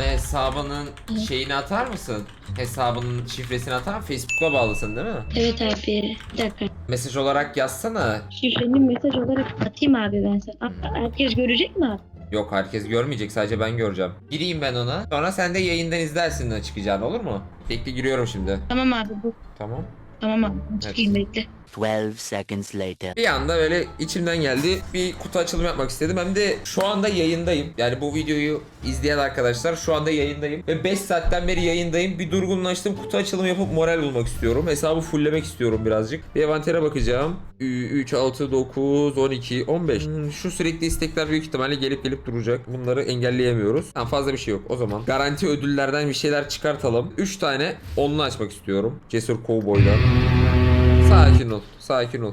Bana hesabının şeyini atar mısın? Hesabının şifresini atar mısın? Facebook'a bağlısın değil mi? Evet abi. Bir dakika. Mesaj olarak yazsana. Şifreni mesaj olarak atayım abi ben sana. Herkes görecek mi abi? Yok herkes görmeyecek sadece ben göreceğim. Gireyim ben ona. Sonra sen de yayından izlersin ne çıkacağını olur mu? Tekli giriyorum şimdi. Tamam abi bu. Tamam. Tamam abi. Çıkayım bekle. 12 seconds later. Bir anda böyle içimden geldi. Bir kutu açılımı yapmak istedim. Hem de şu anda yayındayım. Yani bu videoyu izleyen arkadaşlar şu anda yayındayım. Ve 5 saatten beri yayındayım. Bir durgunlaştım. Kutu açılımı yapıp moral bulmak istiyorum. Hesabı fulllemek istiyorum birazcık. Bir envantere bakacağım. 3, 6, 9, 12, 15. Hmm, Şu sürekli istekler büyük ihtimalle gelip gelip duracak. Bunları engelleyemiyoruz. Tamam fazla bir şey yok. O zaman garanti ödüllerden bir şeyler çıkartalım. 3 tane onlu açmak istiyorum. Cesur Cowboy'dan. Sakin ol, sakin ol.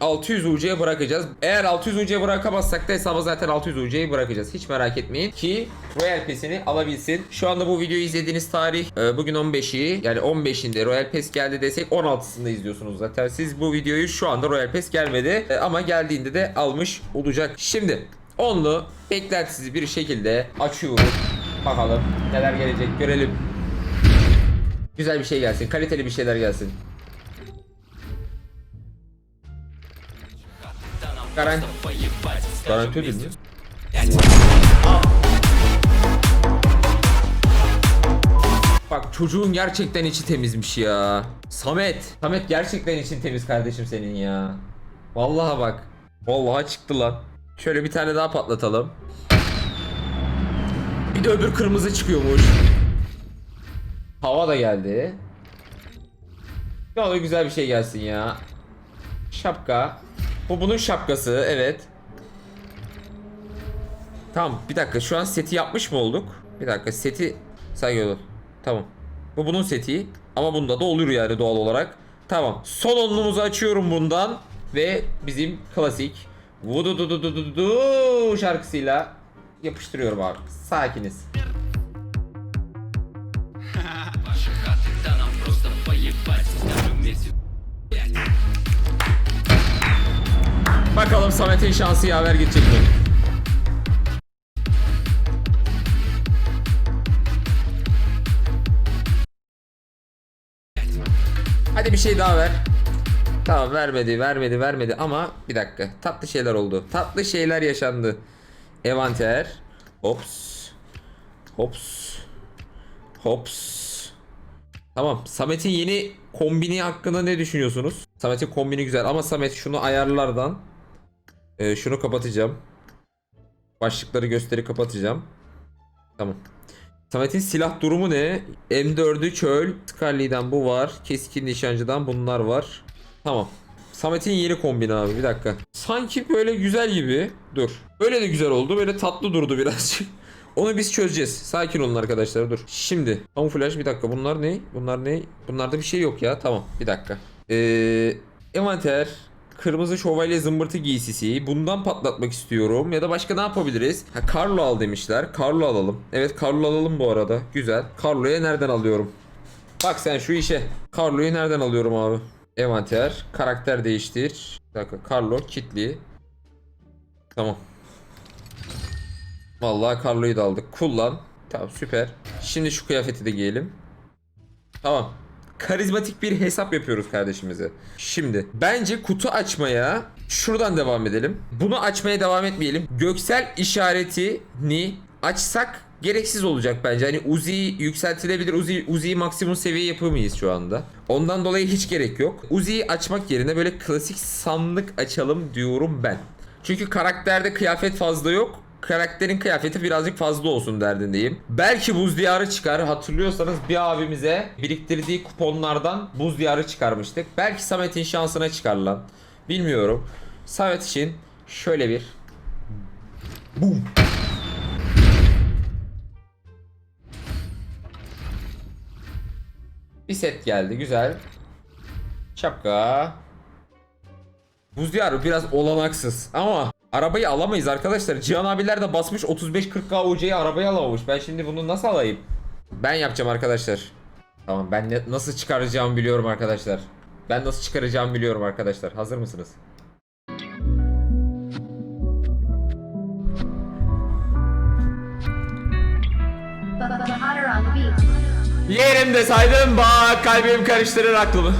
600 UC'ye bırakacağız. Eğer 600 UC'ye bırakamazsak da hesaba zaten 600 UC'yi bırakacağız. Hiç merak etmeyin ki Royal Pass'ini alabilsin. Şu anda bu videoyu izlediğiniz tarih e, bugün 15'i yani 15'inde Royal Pass geldi desek 16'sında izliyorsunuz zaten. Siz bu videoyu şu anda Royal Pass gelmedi E, ama geldiğinde de almış olacak. Şimdi onlu beklentisiz bir şekilde açıyoruz. Bakalım neler gelecek görelim. Güzel bir şey gelsin. Kaliteli bir şeyler gelsin. Garanti. Garanti ödül mü? Bak çocuğun gerçekten içi temizmiş ya. Samet. Samet gerçekten için temiz kardeşim senin ya. Vallahi bak. Vallahi çıktı lan. Şöyle bir tane daha patlatalım. Bir de öbür kırmızı çıkıyormuş. Hava da geldi. Ne olur güzel bir şey gelsin ya. Şapka. Bu bunun şapkası evet. Tamam bir dakika şu an seti yapmış mı olduk? Bir dakika seti saygı ol. Tamam. Bu bunun seti ama bunda da olur yani doğal olarak. Tamam. Son onluğumuzu açıyorum bundan ve bizim klasik Vudu du du du du du şarkısıyla yapıştırıyorum abi. Sakiniz. Bakalım Samet'in şansı yaver gidecek mi? Hadi bir şey daha ver. Tamam vermedi, vermedi, vermedi ama bir dakika. Tatlı şeyler oldu. Tatlı şeyler yaşandı. Evanter. Hops. Hops. Hops. Tamam. Samet'in yeni kombini hakkında ne düşünüyorsunuz? Samet'in kombini güzel ama Samet şunu ayarlardan e, şunu kapatacağım. Başlıkları gösteri kapatacağım. Tamam. Samet'in silah durumu ne? M4'ü çöl. Scully'den bu var. Keskin nişancıdan bunlar var. Tamam. Samet'in yeni kombini abi bir dakika. Sanki böyle güzel gibi. Dur. Böyle de güzel oldu. Böyle tatlı durdu birazcık. Onu biz çözeceğiz. Sakin olun arkadaşlar dur. Şimdi kamuflaj bir dakika bunlar ne? Bunlar ne? Bunlarda bir şey yok ya. Tamam bir dakika. Ee, envanter. Kırmızı şövalye zımbırtı giysisi. Bundan patlatmak istiyorum. Ya da başka ne yapabiliriz? Ha Carlo al demişler. Carlo alalım. Evet Carlo alalım bu arada. Güzel. Carlo'ya nereden alıyorum? Bak sen şu işe. Carlo'yu nereden alıyorum abi? Envanter. Karakter değiştir. Bir dakika. Carlo kitli. Tamam. Vallahi Carlo'yu da aldık. Kullan. Tamam süper. Şimdi şu kıyafeti de giyelim. Tamam. Karizmatik bir hesap yapıyoruz kardeşimize. Şimdi bence kutu açmaya şuradan devam edelim. Bunu açmaya devam etmeyelim. Göksel işaretini açsak gereksiz olacak bence. Hani Uzi yükseltilebilir. Uzi Uzi'yi maksimum seviye yapamayız şu anda. Ondan dolayı hiç gerek yok. Uzi'yi açmak yerine böyle klasik sandık açalım diyorum ben. Çünkü karakterde kıyafet fazla yok. Karakterin kıyafeti birazcık fazla olsun derdindeyim. Belki buz diyarı çıkar. Hatırlıyorsanız bir abimize biriktirdiği kuponlardan buz diyarı çıkarmıştık. Belki Samet'in şansına çıkar lan. Bilmiyorum. Samet için şöyle bir Boom. Bir set geldi. Güzel. Şapka. Buz diyarı biraz olanaksız ama arabayı alamayız arkadaşlar. Cihan abiler de basmış 35-40k UC'yi arabaya alamamış. Ben şimdi bunu nasıl alayım? Ben yapacağım arkadaşlar. Tamam ben ne- nasıl çıkaracağımı biliyorum arkadaşlar. Ben nasıl çıkaracağımı biliyorum arkadaşlar. Hazır mısınız? Yerimde saydım bak kalbim karıştırır aklımı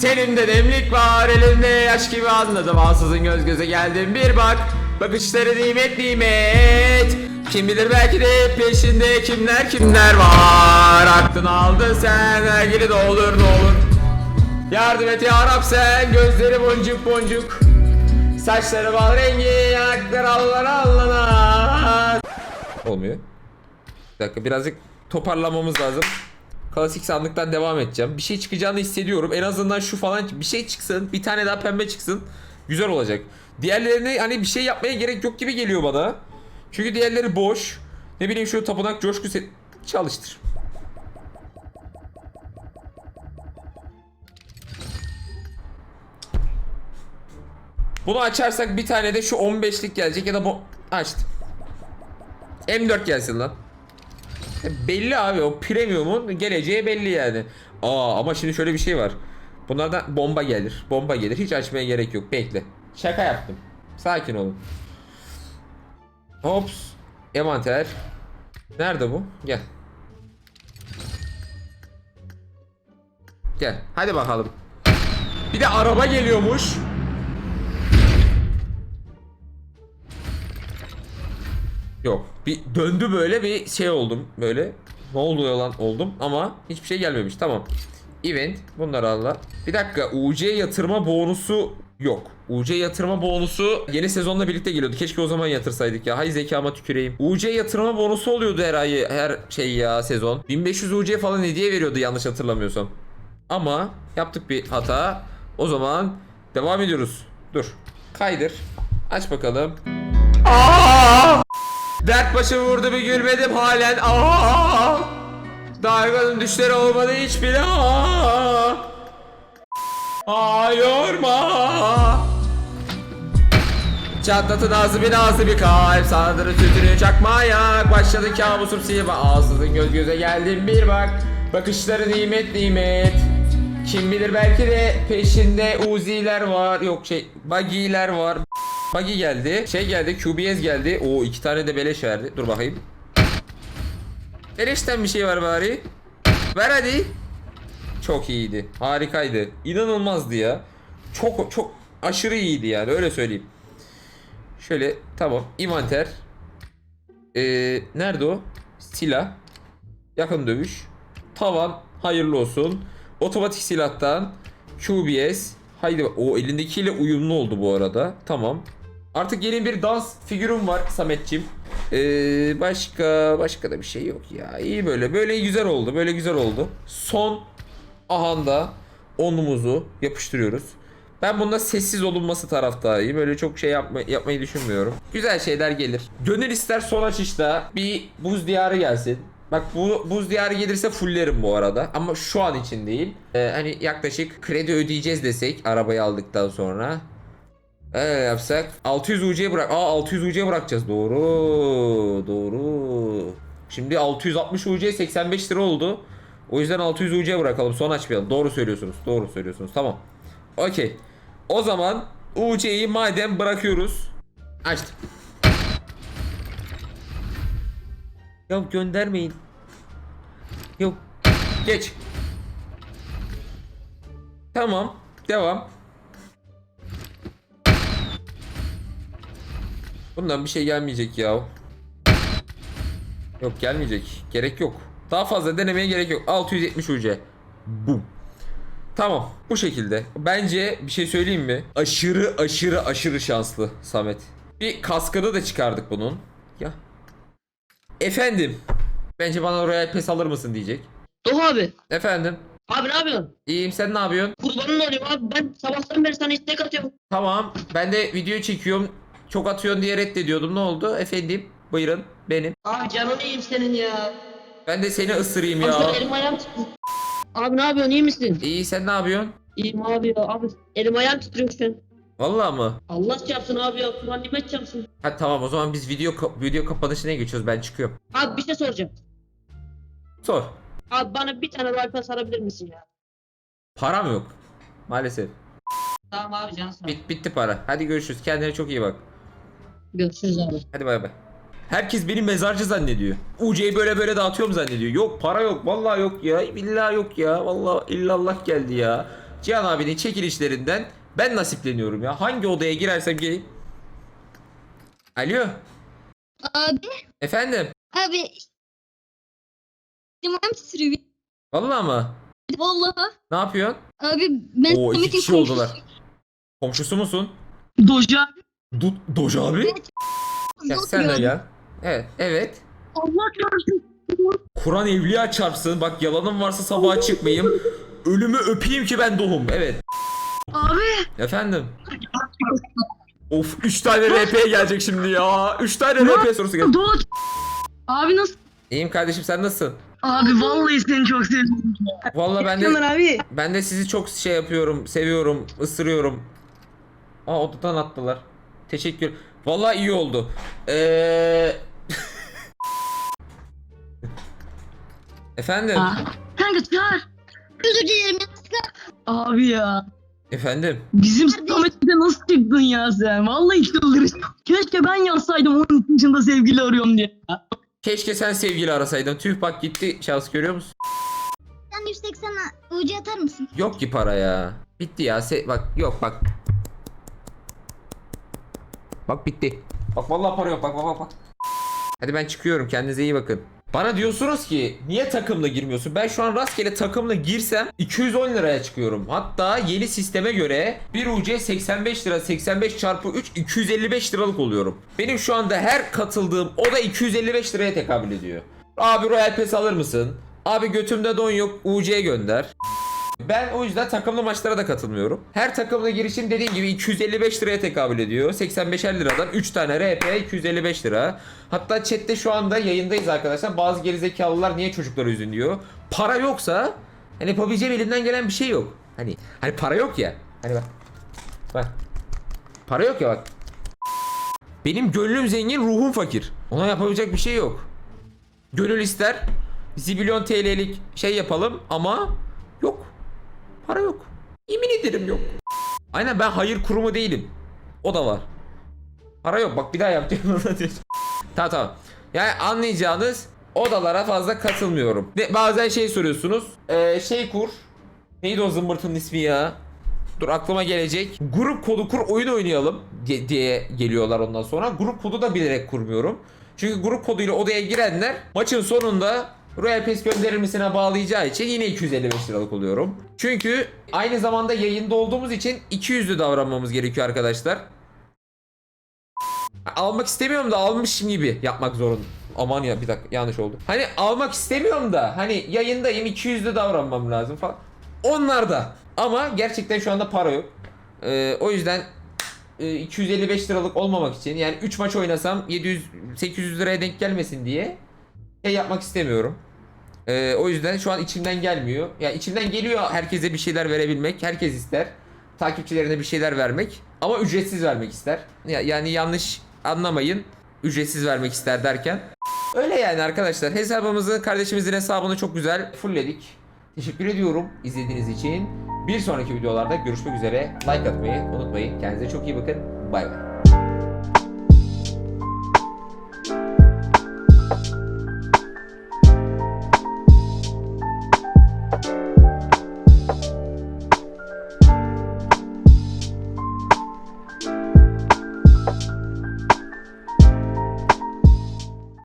Tenimde demlik var elimde yaş gibi anladım. Ansızın göz göze geldim bir bak. Bakışları nimet nimet. Kim bilir belki de peşinde kimler kimler var. Aklını aldın sen ergili de olur Yardım et ya Rab sen gözleri boncuk boncuk. Saçları bal rengi yanakları allana allana Olmuyor. Bir dakika birazcık toparlamamız lazım. Klasik sandıktan devam edeceğim. Bir şey çıkacağını hissediyorum. En azından şu falan bir şey çıksın. Bir tane daha pembe çıksın. Güzel olacak. Diğerlerine hani bir şey yapmaya gerek yok gibi geliyor bana. Çünkü diğerleri boş. Ne bileyim şu tapınak coşku set... Çalıştır. Bunu açarsak bir tane de şu 15'lik gelecek ya da bu... Açtım. M4 gelsin lan. Belli abi o premium'un geleceği belli yani. Aa ama şimdi şöyle bir şey var. Bunlardan bomba gelir. Bomba gelir. Hiç açmaya gerek yok. Bekle. Şaka yaptım. Sakin olun. Hops. Envanter. Nerede bu? Gel. Gel. Hadi bakalım. Bir de araba geliyormuş. Yok. Bir döndü böyle bir şey oldum böyle. Ne oluyor lan oldum ama hiçbir şey gelmemiş. Tamam. Event bunları Allah. Bir dakika UC yatırma bonusu yok. UC yatırma bonusu yeni sezonla birlikte geliyordu. Keşke o zaman yatırsaydık ya. Hay zekama tüküreyim. UC yatırma bonusu oluyordu her ay her şey ya sezon. 1500 UC falan hediye veriyordu yanlış hatırlamıyorsam. Ama yaptık bir hata. O zaman devam ediyoruz. Dur. Kaydır. Aç bakalım. Dert başı vurdu bir gülmedim halen. Aa! Darganın düşleri olmadı hiç bile aa! Aa yorma. Çatlatın ağzı bir ağzı bir kalp. Sandırı tütünü çakmaya Başladı kabusum sihirme Ağzının göz göze geldim bir bak. Bakışları nimet nimet Kim bilir belki de peşinde Uzi'ler var Yok şey Buggy'ler var Buggy geldi. Şey geldi. QBS geldi. O iki tane de beleş verdi. Dur bakayım. Beleşten bir şey var bari. Ver hadi. Çok iyiydi. Harikaydı. İnanılmazdı ya. Çok çok aşırı iyiydi yani öyle söyleyeyim. Şöyle tamam. Inventer. Ee, nerede o? Silah. Yakın dövüş. Tavan. Hayırlı olsun. Otomatik silahtan. QBS. Haydi o elindekiyle uyumlu oldu bu arada. Tamam. Artık yeni bir dans figürüm var Sametçim. Ee, başka başka da bir şey yok ya. İyi böyle. Böyle güzel oldu. Böyle güzel oldu. Son ahanda onumuzu yapıştırıyoruz. Ben bunda sessiz olunması taraftarıyım. Böyle çok şey yapma, yapmayı düşünmüyorum. Güzel şeyler gelir. Gönül ister son açışta bir buz diyarı gelsin. Bak bu buz diyarı gelirse fullerim bu arada. Ama şu an için değil. Ee, hani yaklaşık kredi ödeyeceğiz desek arabayı aldıktan sonra. Öyle yapsak 600 UC bırak. Aa 600 UC bırakacağız. Doğru. Doğru. Şimdi 660 UC 85 lira oldu. O yüzden 600 UC bırakalım. Son açmayalım. Doğru söylüyorsunuz. Doğru söylüyorsunuz. Tamam. Okey. O zaman UC'yi madem bırakıyoruz. Açtım. Ya göndermeyin. Yok. Geç. Tamam. Devam. Bundan bir şey gelmeyecek ya. Yok gelmeyecek. Gerek yok. Daha fazla denemeye gerek yok. 670 UC. Bum. Tamam. Bu şekilde. Bence bir şey söyleyeyim mi? Aşırı aşırı aşırı şanslı Samet. Bir kaskını da çıkardık bunun. Ya. Efendim. Bence bana Royal Pass alır mısın diyecek. Doğa abi. Efendim. Abi ne yapıyorsun? İyiyim sen ne yapıyorsun? Kurbanın olayım abi. Ben sabahtan beri sana istek atıyorum. Tamam. Ben de video çekiyorum. Çok atıyorsun diye reddediyordum. Ne oldu? Efendim. Buyurun. Benim. Abi canını yiyeyim senin ya. Ben de seni ısırayım Abi ya. şöyle elim ayağım titriyor. Abi ne yapıyorsun iyi misin? İyi sen ne yapıyorsun? İyiyim abi ya. Abi elim ayağım titriyor şu an. Vallahi mı? Allah çarpsın abi ya. Kurban nimet çarpsın. Ha tamam o zaman biz video ka- video kapanışına geçiyoruz. Ben çıkıyorum. Abi bir şey soracağım. Sor. Abi bana bir tane Wi-Fi sarabilir misin ya? Param yok. Maalesef. Tamam abi can sağ ol. Bit bitti para. Hadi görüşürüz. Kendine çok iyi bak. Görüşürüz abi. Hadi bay bay. Herkes beni mezarcı zannediyor. UC'yi böyle böyle dağıtıyorum zannediyor. Yok para yok. Vallahi yok ya. Billahi yok ya. Vallahi illallah geldi ya. Cihan abinin çekilişlerinden ben nasipleniyorum ya. Hangi odaya girersem gireyim. Alo. Abi, Efendim. abi. Limon sürüyor. Vallahi mı? Vallahi. Ne yapıyorsun? Abi ben Oo iki kişi komşusu- oldular. Komşusu musun? Doja. Du Doja abi? Ya Yok sen de ya. gel. Evet. Evet. Allah çarpsın. Kur'an evliya çarpsın. Bak yalanım varsa sabaha çıkmayayım. Ölümü öpeyim ki ben doğum. Evet. Efendim. Of 3 tane RP gelecek şimdi ya. 3 tane RP sorusu geldi. Doç. Abi nasıl? İyiyim kardeşim sen nasılsın? Abi vallahi seni çok sevdim. Vallahi ben de abi. ben de sizi çok şey yapıyorum, seviyorum, ısırıyorum. Aa odadan attılar. Teşekkür. Vallahi iyi oldu. Eee Efendim. Aa, Kanka çağır. Özür dilerim. Abi ya. Efendim. Bizim Samet'te nasıl çıktın ya sen? Vallahi çıldırırım. Keşke ben yazsaydım onun içinde sevgili arıyorum diye. Keşke sen sevgili arasaydın. Tüh bak gitti. Şans görüyor musun? Sen 180 ucu atar mısın? Yok ki para ya. Bitti ya. Se- bak yok bak. Bak bitti. Bak vallahi para yok. Bak bak bak bak. Hadi ben çıkıyorum. Kendinize iyi bakın. Bana diyorsunuz ki niye takımla girmiyorsun? Ben şu an rastgele takımla girsem 210 liraya çıkıyorum. Hatta yeni sisteme göre bir UC 85 lira 85 çarpı 3 255 liralık oluyorum. Benim şu anda her katıldığım oda 255 liraya tekabül ediyor. Abi Royal Pass alır mısın? Abi götümde don yok UC gönder. Ben o yüzden takımlı maçlara da katılmıyorum. Her takımla girişim dediğim gibi 255 liraya tekabül ediyor. 85'er liradan 3 tane RP 255 lira. Hatta chatte şu anda yayındayız arkadaşlar. Bazı gerizekalılar niye çocukları üzün diyor. Para yoksa hani yapabileceğim elimden gelen bir şey yok. Hani hani para yok ya. Hani bak. Bak. Para yok ya bak. Benim gönlüm zengin, ruhum fakir. Ona yapabilecek bir şey yok. Gönül ister. Zibilyon TL'lik şey yapalım ama yok. Para yok. Yemin ederim yok. Aynen ben hayır kurumu değilim. O da var. Para yok bak bir daha yapacağım. tamam tamam. Yani anlayacağınız odalara fazla katılmıyorum. Ve bazen şey soruyorsunuz. Ee, şey kur. Neydi o zımbırtının ismi ya? Dur aklıma gelecek. Grup kodu kur oyun oynayalım diye geliyorlar ondan sonra. Grup kodu da bilerek kurmuyorum. Çünkü grup koduyla odaya girenler maçın sonunda Royal Pass gönderilmesine bağlayacağı için yine 255 liralık oluyorum. Çünkü aynı zamanda yayında olduğumuz için 200'lü davranmamız gerekiyor arkadaşlar. Almak istemiyorum da almışım gibi yapmak zorunda. Aman ya bir dakika yanlış oldu. Hani almak istemiyorum da hani yayındayım 200'lü davranmam lazım falan. Onlar da. Ama gerçekten şu anda para yok. Ee, o yüzden e, 255 liralık olmamak için yani 3 maç oynasam 700 800 liraya denk gelmesin diye şey yapmak istemiyorum. Ee, o yüzden şu an içimden gelmiyor. Ya içimden geliyor herkese bir şeyler verebilmek. Herkes ister. Takipçilerine bir şeyler vermek. Ama ücretsiz vermek ister. Ya, yani yanlış anlamayın. Ücretsiz vermek ister derken. Öyle yani arkadaşlar. Hesabımızı kardeşimizin hesabını çok güzel fullledik. Teşekkür ediyorum izlediğiniz için. Bir sonraki videolarda görüşmek üzere. Like atmayı unutmayın. Kendinize çok iyi bakın. Bay bay.